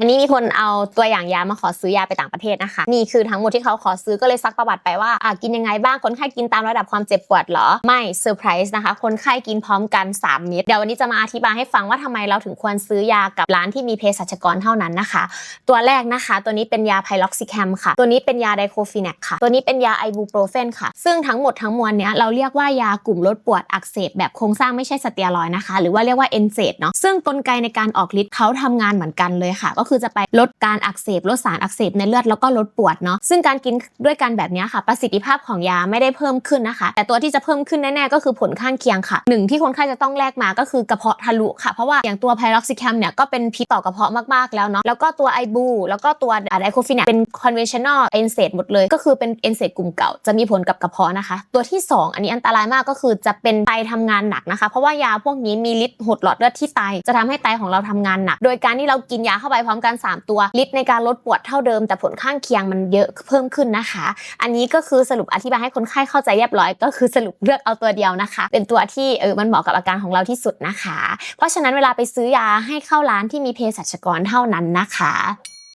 อันนี้มีคนเอาตัวอย่างยามาขอซื้อยาไปต่างประเทศนะคะ นี่คือทั้งหมดที่เขาขอซื้อก็เลยซักประวัติไปว่าอะกินยังไงบ้างคนไข้กินตามระดับความเจ็บปวดเหรอ ไม่เซอร์ไพรส์นะคะ คนไข้กินพร้อมกัน 3 เม็ดเดี๋ยววันนี้จะมาอธิบายให้ฟังว่าทำไมเราถึงควรซื้อยากับร้านที่มีเภสัชกรเท่านั้นนะคะ ตัวแรกนะคะ ตัวนี้เป็นยาไพล็อกซิแคมค่ะ ตัวนี้เป็นยาไดโคฟินแนกค่ะ ตัวนี้เป็นยาไอบูโปรเฟนค่ะ ซึ่งทั้งหมดทั้งมวลเนี้ยเราเรียกว่ายากลุ่มลดปวดอักเสบแบบโครงสร้างไม่ใช่สเตียรอยนะคะ หรือว่าเรียกว่าเอนเซดเนาะซึ่งกลไกในการออกฤทธิ์เขาทำงานเหมือนกันเลยค่ะก็คือจะไปลดการอักเสบลดสารอักเสบในเลือดแล้วก็ลดปวดเนาะซึ่งการกินด้วยกันแบบนี้ค่ะ ประสิทธิภาพของยาไม่ได้เพิ่มขึ้นนะคะ แต่ตัวที่จะเพิ่มขึ้นแน่ๆก็คือผลข้างเคียงค่ะหนึ่งที่คนไข้จะต้องแลกมาก็คือกระเพาะทะลุค่ะเพราะว่าอย่างตัวไพล็อกซิแคมเนี่ยก็เป็นพิษต่อกระเพาะมากๆแล้วเนาะแล้วก็ตัวไอบูแล้วก็ตัวไดโคฟินเนี่ยเป็น conventional เอนเซดหมดเลยก็คือเป็นเอนเซดกลุ่มเก่าจะมีผลกับกระเพาะนะคะ ตัวที่ 2 อันนี้อันตรายมากก็คือจะเป็นไตทำงานหนักนะคะ เพราะว่ายาพวกนี้มีฤทธิ์หดหลอดเลือดที่ไต จะทำให้ไตของเราทำงานหนัก โดยการที่เรากินยาเข้าไปพร้อมกัน 3 ตัวฤทธิ์ในการลดปวดเท่าเดิม แต่ผลข้างเคียงมันเยอะเพิ่มขึ้นนะคะ อันนี้ก็คือสรุปอธิบายให้คนไข้เข้าใจเรียบร้อย ก็คือสรุปเลือกเอาตัวเดียวนะคะ เป็นตัวที่เออมันเหมาะกับอาการของเราที่สุดนะคะ เพราะฉะนั้นเวลาไปซื้อยาให้เข้าร้านที่มีเภสัชกรเท่านั้นนะคะ